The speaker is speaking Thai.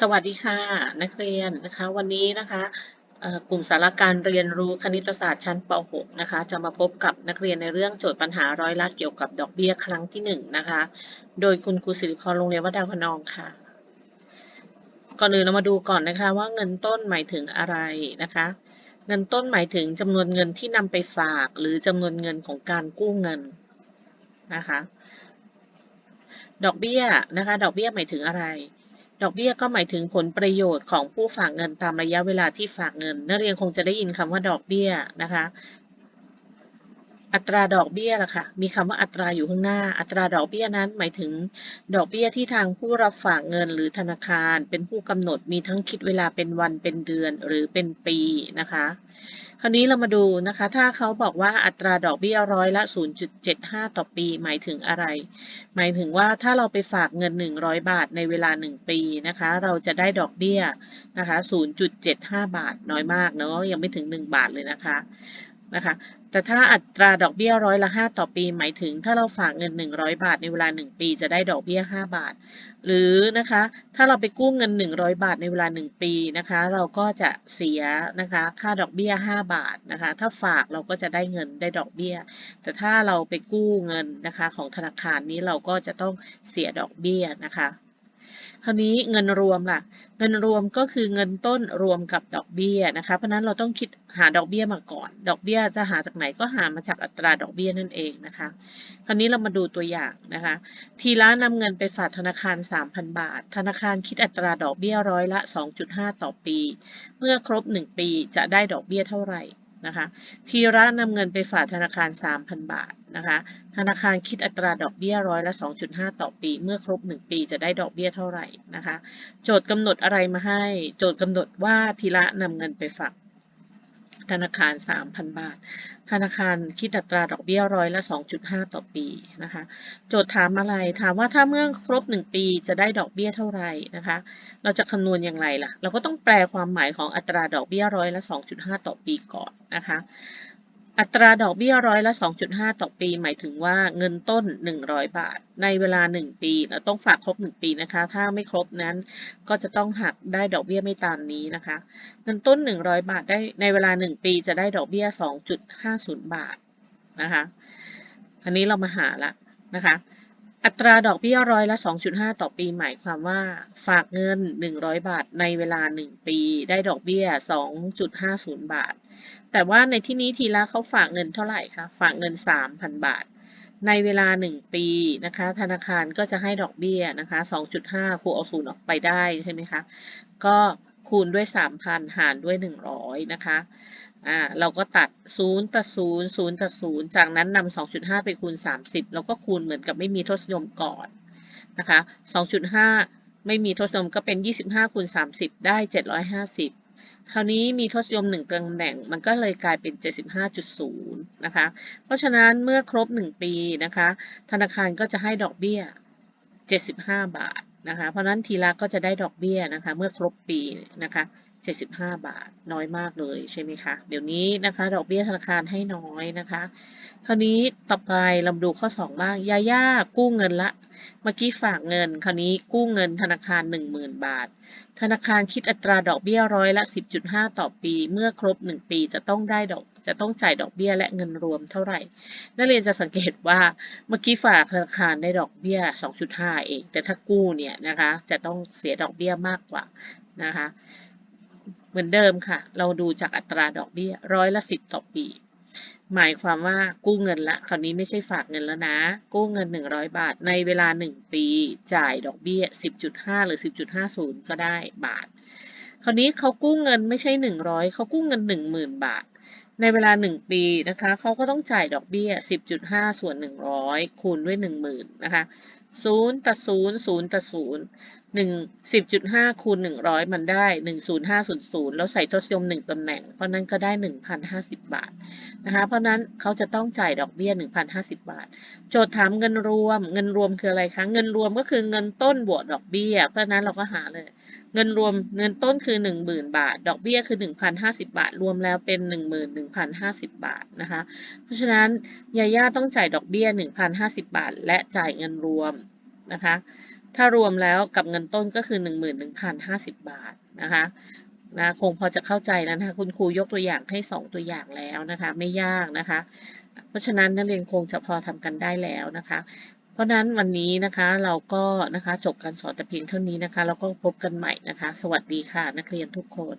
สวัสดีค่ะ นักเรียนนะคะ วันนี้นะคะกลุ่มสาระการเรียนรู้คณิตศาสตร์ชั้นป .6 นะคะ จะมาพบกับนักเรียนในเรื่องโจทย์ปัญหาร้อยละเกี่ยวกับดอกเบี้ยครั้งที่1นะคะ โดยคุณครูสิริพรโรงเรียนวัดดาวพนองค่ะ ก่อนอื่นเรามาดูก่อนนะคะว่าเงินต้นหมายถึงอะไรนะคะ เงินต้นหมายถึงจำนวนเงินที่นำไปฝาก หรือจำนวนเงินของการกู้เงินนะคะ ดอกเบี้ยนะคะ ดอกเบี้ยหมายถึงอะไร ดอกเบี้ยก็หมายถึงผลประโยชน์ของผู้ฝากเงินตามระยะเวลาที่ฝากเงิน นักเรียนคงจะได้ยินคำว่าดอกเบี้ยนะคะ อัตราดอกเบี้ยล่ะค่ะ มีคำว่าอัตราอยู่ข้างหน้า อัตราดอกเบี้ยนั้นหมายถึง ดอกเบี้ยที่ทางผู้รับฝากเงินหรือธนาคาร เป็นผู้กำหนดมีทั้งคิดเวลาเป็นวันเป็นเดือนหรือเป็นปีนะคะ คราวนี้เรามาดูนะคะ ถ้าเขาบอกว่าอัตราดอกเบี้ยร้อยละ 0.75 ต่อปี หมายถึงอะไร หมายถึงว่าถ้าเราไปฝากเงิน 100 บาทในเวลา 1 ปีนะคะ เราจะได้ดอกเบี้ยนะคะ 0.75 บาทน้อยมากเนาะยังไม่ถึง 1 บาทเลยนะคะ นะคะ แต่ถ้าอัตราดอกเบี้ยร้อยละ 5 ต่อปี หมายถึง ถ้าเราฝากเงิน 100 บาทในเวลา 1 ปีจะได้ดอกเบี้ย 5 บาท หรือนะคะ ถ้าเราไปกู้เงิน 100 บาทในเวลา 1 ปีนะคะ เราก็จะเสียนะคะค่าดอกเบี้ย 5 บาทนะคะ ถ้าฝากเราก็จะได้เงินได้ดอกเบี้ย แต่ถ้าเราไปกู้เงินนะคะของธนาคารนี้เราก็จะต้องเสียดอกเบี้ยนะคะ คราวนี้เงินรวมล่ะ เงินรวมก็คือเงินต้นรวมกับดอกเบี้ยนะคะ เพราะนั้นเราต้องคิดหาดอกเบี้ยมาก่อน ดอกเบี้ยจะหาจากไหนก็หามาจากอัตราดอกเบี้ยนั่นเองนะคะ คราวนี้เรามาดูตัวอย่างนะคะ ทีละนำเงินไปฝากธนาคาร 3,000 บาท ธนาคารคิดอัตราดอกเบี้ยร้อยละ 2.5 ต่อปี เมื่อครบ 1 ปีจะได้ดอกเบี้ยเท่าไหร่ นะคะทีระนำเงินไปฝากธนาคาร 3,000 บาทนะคะธนาคารคิดอัตราดอกเบี้ยร้อยละ 2.5 ต่อปี เมื่อครบ 1 ปีจะได้ดอกเบี้ยเท่าไหร่นะคะโจทย์กำหนดอะไรมาให้ โจทย์กำหนดว่าทีระนำเงินไปฝาก ธนาคาร 3,000 บาท ธนาคารคิดอัตราดอกเบี้ยร้อยละ 2.5 ต่อปีนะคะ โจทย์ถามอะไร ถามว่าถ้าเมื่อครบ 1 ปีจะได้ดอกเบี้ยเท่าไหร่นะคะ เราจะคำนวณอย่างไรล่ะ เราก็ต้องแปลความหมายของอัตราดอกเบี้ยร้อยละ 2.5 ต่อปีก่อนนะคะ อัตราดอกเบี้ยร้อยละ 2.5 ต่อปี หมายถึงว่าเงินต้น 100 บาท ในเวลา 1 ปีเราต้องฝากครบ 1 ปีนะคะ ถ้าไม่ครบนั้นก็จะต้องหักได้ดอกเบี้ยไม่ตามนี้นะคะ เงินต้น 100 บาทได้ในเวลา 1 ปีจะได้ดอกเบี้ย 2.50 บาทนะคะอันนี้เรามาหาละนะคะ อัตราดอกเบี้ยร้อยละ 2.5 ต่อปี หมายความว่า ฝากเงิน 100 บาทในเวลา 1 ปี ได้ดอกเบี้ย 2.50 บาท แต่ว่าในที่นี้ทีละเขาฝากเงินเท่าไหร่คะ ฝากเงิน 3,000 บาท ในเวลา 1 ปีนะคะ ธนาคารก็จะให้ดอกเบี้ยนะคะ 2.5 ครูเอาศูนย์ออกไปได้ใช่ไหมคะ ก็คูณด้วย 3,000 หารด้วย 100 นะคะ อ่าเราก็ตัด 0ตัด0 0ตัด0จากนั้นนำ2.5 ไปคูณ 30 แล้วก็คูณเหมือนกับไม่มีทศนิยมก่อนนะคะ 2.5 ไม่มีทศนิยมก็เป็น 25 คูณ 30 ได้ 750 คราวนี้มีทศนิยม1ตำแหน่ง มันก็เลยกลายเป็น 75.0 นะคะ เพราะฉะนั้นเมื่อครบ 1 ปีนะคะ ธนาคารก็จะให้ดอกเบี้ย 75 บาทนะคะ เพราะนั้นทีละก็จะได้ดอกเบี้ยนะคะ เมื่อครบปีนะคะ 75 บาท น้อยมากเลยใช่ไหมคะ เดี๋ยวนี้นะคะ ดอกเบี้ยธนาคารให้น้อยนะคะ คราวนี้ต่อไปเราดูข้อ 2 บ้าง ยาย่ากู้เงินละ เมื่อกี้ฝากเงิน คราวนี้กู้เงินธนาคาร 10,000 บาท ธนาคารคิดอัตราดอกเบี้ยร้อยละ 10.5 ต่อปี เมื่อครบ 1 ปีจะต้องได้ดอกจะต้องจ่ายดอกเบี้ยและเงินรวมเท่าไหร่ นักเรียนจะสังเกตว่าเมื่อกี้ฝากธนาคารได้ดอกเบี้ย 2.5 เอง แต่ถ้ากู้เนี่ยนะคะ จะต้องเสียดอกเบี้ยมากกว่านะคะ มือนเดิมค่ะ เราดูจากอัตราดอกเบี้ยร้อยละ10ต่อปี หมายความว่ากู้เงินละ คราวนี้ไม่ใช่ฝากเงินแล้วนะ กู้เงิน 100 บาท ในเวลา 1 ปี จ่ายดอกเบี้ย 10.5 หรือ 10.50 ก็ได้บาท คราวนี้เขากู้เงินไม่ใช่ 100เขากู้เงิน 10,000 บาท ในเวลา 1 ปีนะคะเขาก็ต้องจ่ายดอกเบี้ย 10.5 ส่วน 100 คูณด้วย 10,000 นะคะ0ตัด0 0ตัด0 1 10.5คูณ100มันได้10500แล้วใส่ทศนิยม1ตำแหน่ง เพราะนั้นก็ได้1,050บาทนะคะ เพราะนั้นเขาจะต้องจ่ายดอกเบี้ย1,050บาท โจทย์ถามเงินรวม เงินรวมคืออะไรคะ เงินรวมก็คือเงินต้นบวกดอกเบี้ย เพราะนั้นเราก็หาเลย เงินรวมเงินต้นคือ10,000บาท ดอกเบี้ยคือ1,050บาท รวมแล้วเป็น11,050บาทนะคะ เพราะฉะนั้นยาย่าต้องจ่ายดอกเบี้ย1,050บาท และจ่ายเงินรวมนะคะ ถ้ารวมแล้วกับเงินต้นก็คือ 11,050 บาทนะคะนะคงพอจะเข้าใจแล้วนะคะคุณครูยกตัวอย่างให้ 2 ตัวอย่างแล้วนะคะไม่ยากนะคะ เพราะฉะนั้นนักเรียนคงจะพอทำกันได้แล้วนะคะ เพราะฉะนั้นวันนี้นะคะเราก็นะคะจบการสอนแต่เพียงเท่านี้นะคะ แล้วก็พบกันใหม่นะคะ สวัสดีค่ะนักเรียนทุกคน